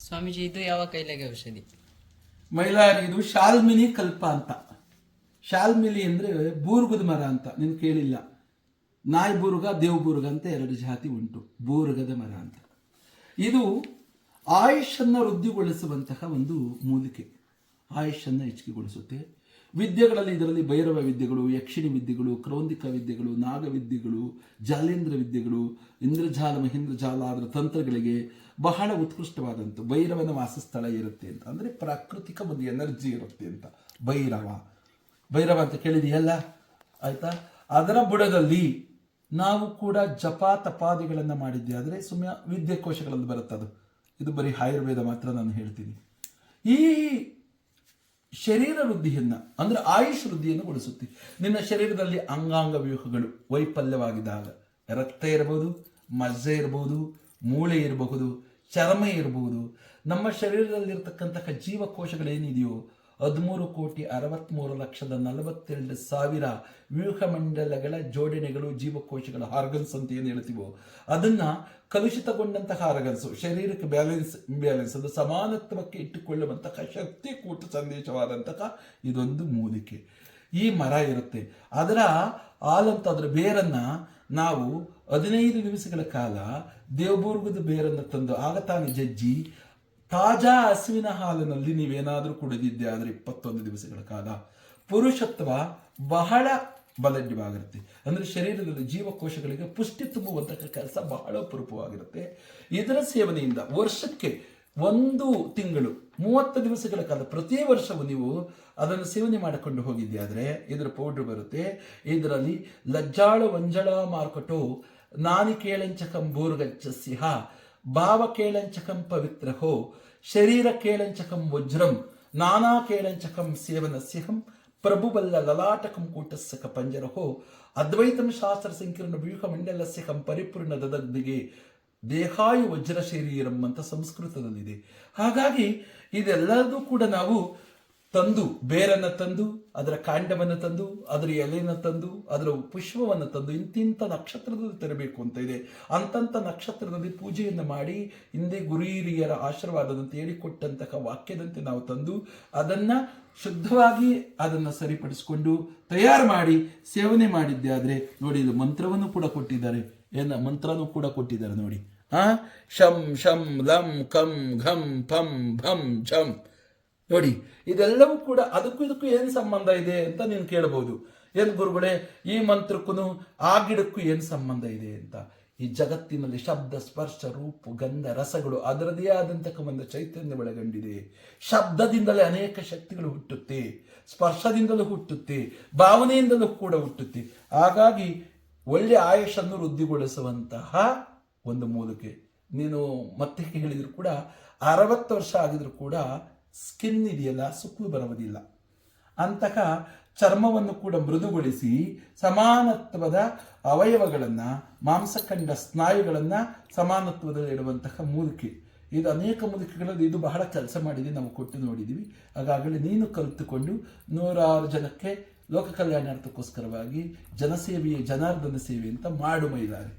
ಸ್ವಾಮೀಜಿ, ಇದು ಯಾವ ಕೈಲೆಗೆ ಔಷಧಿ? ಮೈಲಾರಿ, ಇದು ಶಾಲ್ಮಿನಿ ಕಲ್ಪ ಅಂತ. ಶಾಲ್ಮಿಲಿ ಅಂದ್ರೆ ಬೂರ್ಗದ ಮರ ಅಂತ, ನೀನು ಕೇಳಿಲ್ಲ. ನಾಯಿ ಬೂರ್ಗ ಅಂತ ಎರಡು ಜಾತಿ ಉಂಟು, ಬೂರ್ಗದ ಮರ ಅಂತ. ಇದು ಆಯುಷನ್ನು ವೃದ್ಧಿಗೊಳಿಸುವಂತಹ ಒಂದು ಮೂಲಿಕೆ. ಆಯುಷನ್ನು ಹೆಚ್ಚಿಗೆಗೊಳಿಸುತ್ತೆ ವಿದ್ಯೆಗಳಲ್ಲಿ ಇದರಲ್ಲಿ ಭೈರವ ವಿದ್ಯೆಗಳು, ಯಕ್ಷಿಣಿ ವಿದ್ಯೆಗಳು, ಕ್ರೌಂದಿಕ ವಿದ್ಯೆಗಳು ನಾಗವಿದ್ಯೆಗಳು ಜಾಲೇಂದ್ರ ವಿದ್ಯೆಗಳು, ಇಂದ್ರಜಾಲ, ಮಹೇಂದ್ರಜಾಲ ಅದರ ತಂತ್ರಗಳಿಗೆ ಬಹಳ ಉತ್ಕೃಷ್ಟವಾದಂಥ ಭೈರವನ ವಾಸಸ್ಥಳ ಇರುತ್ತೆ ಅಂತ. ಅಂದರೆ ಪ್ರಾಕೃತಿಕ ಒಂದು ಎನರ್ಜಿ ಇರುತ್ತೆ ಅಂತ. ಭೈರವ. ಭೈರವ ಅಂತ ಕೇಳಿದೆಯಲ್ಲ? ಆಯ್ತಾ? ಅದರ ಬುಡದಲ್ಲಿ ನಾವು ಕೂಡ ಜಪ ತಪಾದಿಗಳನ್ನು ಮಾಡಿದ್ದೆ ಆದರೆ ಸುಮ್ಮನೆ ವಿದ್ಯಾಕೋಶಗಳಲ್ಲಿ ಬರುತ್ತೆ ಅದು ಇದು ಬರೀ ಆಯುರ್ವೇದ ಮಾತ್ರ ನಾನು ಹೇಳ್ತೀನಿ. ಈ ಶರೀರ ವೃದ್ಧಿಯನ್ನು, ಅಂದರೆ ಆಯುಷ್ ವೃದ್ಧಿಯನ್ನು ಗೊಳಿಸುತ್ತೆ ನಿನ್ನ ಶರೀರದಲ್ಲಿ ಅಂಗಾಂಗ ವ್ಯೂಹಗಳು ವೈಫಲ್ಯವಾಗಿದ್ದಾಗ ರಕ್ತ ಇರಬಹುದು, ಮಜ್ಜೆ ಇರಬಹುದು, ಮೂಳೆ ಇರಬಹುದು, ಚರ್ಮ ಇರಬಹುದು. ನಮ್ಮ ಶರೀರದಲ್ಲಿರ್ತಕ್ಕಂತಹ ಜೀವಕೋಶಗಳೇನಿದೆಯೋ ಹದಿಮೂರು ಕೋಟಿ ಅರವತ್ತ್ಮೂರು ಲಕ್ಷದ ನಲವತ್ತೆರಡು ಸಾವಿರ ವ್ಯೂಹಮಂಡಲಗಳ ಜೋಡಣೆಗಳು, ಜೀವಕೋಶಗಳ ಆರ್ಗನ್ಸ್ ಅಂತ ಏನು ಹೇಳ್ತೀವೋ, ಅದನ್ನ ಕಲುಷಿತಗೊಂಡಂತಹ ಆರ್ಗನ್ಸ್ ಶರೀರಕ್ಕೆ ಬ್ಯಾಲೆನ್ಸ್ ಇಂಬ್ಯಾಲೆನ್ಸ್ ಅದು ಸಮಾನತ್ವಕ್ಕೆ ಇಟ್ಟುಕೊಳ್ಳುವಂತಹ ಶಕ್ತಿ ಕೂಟ ಸಂದೇಶವಾದಂತಹ ಇದೊಂದು ಮೂಲಿಕೆ. ಈ ಮರ ಇರುತ್ತೆ. ಅದರ ಹಾಲಂತ ಅದರ ಬೇರನ್ನ ನಾವು ಹದಿನೈದು ದಿವಸಗಳ ಕಾಲ ದೇವಬೂರ್ಗದ ಬೇರನ್ನು ತಂದು, ಆಗ ತಾನೆ ಜಜ್ಜಿ ತಾಜಾ ಹಸುವಿನ ಹಾಲಿನಲ್ಲಿ ನೀವೇನಾದರೂ ಕುಡಿದಿದ್ದೆ ಆದರೆ ಇಪ್ಪತ್ತೊಂದು ದಿವಸಗಳ ಕಾಲ ಪುರುಷತ್ವ ಬಹಳ ಬಲಡ್ಯವಾಗಿರುತ್ತೆ ಅಂದರೆ ಶರೀರದಲ್ಲಿ ಜೀವಕೋಶಗಳಿಗೆ ಪುಷ್ಟಿ ತುಂಬುವಂತಹ ಕೆಲಸ ಬಹಳ ಅಪರೂಪವಾಗಿರುತ್ತೆ. ಇದರ ಸೇವನೆಯಿಂದ ವರ್ಷಕ್ಕೆ ಒಂದು ತಿಂಗಳು, ಮೂವತ್ತು ದಿವಸಗಳ ಕಾಲ ಪ್ರತಿ ವರ್ಷವೂ ನೀವು ಅದನ್ನು ಸೇವನೆ ಮಾಡಿಕೊಂಡು ಹೋಗಿದ್ದೆ ಆದರೆ ಇದರ ಪೌಡ್ರ್ ಬರುತ್ತೆ. ಇದರಲ್ಲಿ ಲಜ್ಜಾಳು, ವಂಜಳ ಮಾರ್ಕಟು ನಾನಿ ಕಂಬೂರ್ಗಚ್ಚ ಬೋರ್ಗಚ್ಚಸ್ಯ ಭಾವ ಕೇಳಂಚಕಂ ಪವಿತ್ರಹೋ, ಶರೀರ ಕೇಳಂಚಕಂ ವಜ್ರಂ, ನಾನಾ ಕೇಳಂಚಕಂ ಸೇವನಸ್ಯಹಂ ಪ್ರಭುಬಲ್ಲ ಲಲಾಟಕಂ ಕೂಟಸ್ಸಕ ಪಂಜರಹೋ, ಅದ್ವೈತಂ ಶಾಸ್ತ್ರ ಸಂಕೀರ್ಣ ಮಂಡಲಸ್ಯಕಂ ಪರಿಪೂರ್ಣ ದದಗ್ದಿಗೆ ದೇಹಾಯು ವಜ್ರ ಶರೀರಂ ಅಂತ ಸಂಸ್ಕೃತದಲ್ಲಿದೆ. ಹಾಗಾಗಿ ಇದೆಲ್ಲದೂ ಕೂಡ ನಾವು ತಂದು, ಬೇರನ್ನು ತಂದು, ಅದರ ಕಾಂಡವನ್ನು ತಂದು, ಅದರ ಎಲೆಯನ್ನು ತಂದು, ಅದರ ಪುಷ್ಪವನ್ನು ತಂದು ಇಂತಿಂಥ ನಕ್ಷತ್ರದಲ್ಲಿ ತರಬೇಕು ಅಂತ ಇದೆ. ಅಂತಂಥ ನಕ್ಷತ್ರದಲ್ಲಿ ಪೂಜೆಯನ್ನು ಮಾಡಿ, ಹಿಂದೆ ಗುರು ಹಿರಿಯರ ಆಶೀರ್ವಾದದಂತೆ ಹೇಳಿಕೊಟ್ಟಂತಹ ವಾಕ್ಯದಂತೆ ನಾವು ತಂದು, ಅದನ್ನ ಶುದ್ಧವಾಗಿ ಅದನ್ನು ಸರಿಪಡಿಸಿಕೊಂಡು ತಯಾರು ಮಾಡಿ, ಸೇವನೆ ಮಾಡಿದ್ದೆ ಆದರೆ, ನೋಡಿ, ಇದು ಮಂತ್ರವನ್ನು ಕೂಡ ಕೊಟ್ಟಿದ್ದಾರೆ. ಏನ, ಮಂತ್ರನೂ ಕೂಡ ಕೊಟ್ಟಿದ್ದಾರೆ ನೋಡಿ. ಆ? ಶಂ ಶಂ, ಲಂ, ಕಂ, ಘಂ ಫಂ ಭಂ, ಝಂ. ನೋಡಿ, ಇದೆಲ್ಲವೂ ಕೂಡ ಅದಕ್ಕೂ ಇದಕ್ಕೂ ಏನು ಸಂಬಂಧ ಇದೆ ಅಂತ ನೀನು ಕೇಳಬಹುದು ಏನು ಗುರುಗಳೇ, ಈ ಮಂತ್ರಕ್ಕೂ ಆ ಗಿಡಕ್ಕೂ ಏನು ಸಂಬಂಧ ಇದೆ ಅಂತ. ಈ ಜಗತ್ತಿನಲ್ಲಿ ಶಬ್ದ, ಸ್ಪರ್ಶ, ರೂಪ, ಗಂಧ, ರಸಗಳು ಅದರದೇ ಆದಂತಹ ಒಂದು ಚೈತನ್ಯ ಒಳಗೊಂಡಿದೆ. ಶಬ್ದದಿಂದಲೇ ಅನೇಕ ಶಕ್ತಿಗಳು ಹುಟ್ಟುತ್ತೆ, ಸ್ಪರ್ಶದಿಂದಲೂ ಹುಟ್ಟುತ್ತೆ, ಭಾವನೆಯಿಂದಲೂ ಕೂಡ ಹುಟ್ಟುತ್ತೆ. ಹಾಗಾಗಿ ಒಳ್ಳೆ ಆಯುಷನ್ನು ವೃದ್ಧಿಗೊಳಿಸುವಂತಹ ಒಂದು ಮೂಲಕೆ ನೀನು ಮತ್ತೆ ಹೇಳಿದ್ರು ಕೂಡ ಅರವತ್ತು ವರ್ಷ ಆಗಿದ್ರು ಕೂಡ ಸ್ಕಿನ್ ಇದೆಯಲ್ಲ, ಸುಕ್ಕು ಬರುವುದಿಲ್ಲ. ಅಂತಹ ಚರ್ಮವನ್ನು ಕೂಡ ಮೃದುಗೊಳಿಸಿ ಸಮಾನತ್ವದ ಅವಯವಗಳನ್ನು, ಮಾಂಸಖಂಡ ಸ್ನಾಯುಗಳನ್ನು ಸಮಾನತ್ವದಲ್ಲಿ ಇಡುವಂತಹ ಮೂಲಿಕೆ. ಇದು ಅನೇಕ ಮೂಲಿಕೆಗಳಲ್ಲಿ ಇದು ಬಹಳ ಕೆಲಸ ಮಾಡಿದೆ, ನಾವು ಕೊಟ್ಟು ನೋಡಿದ್ದೀವಿ ಹಾಗಾಗಲೇ ನೀನು ಕಲಿತುಕೊಂಡು ನೂರಾರು ಜನಕ್ಕೆ ಲೋಕ ಕಲ್ಯಾಣಾರ್ಥಕ್ಕೋಸ್ಕರವಾಗಿ ಜನಸೇವೆಯೇ, ಜನಾರ್ದನ ಸೇವೆ ಅಂತ ಮಾಡು ಮೈಲಾರಿ.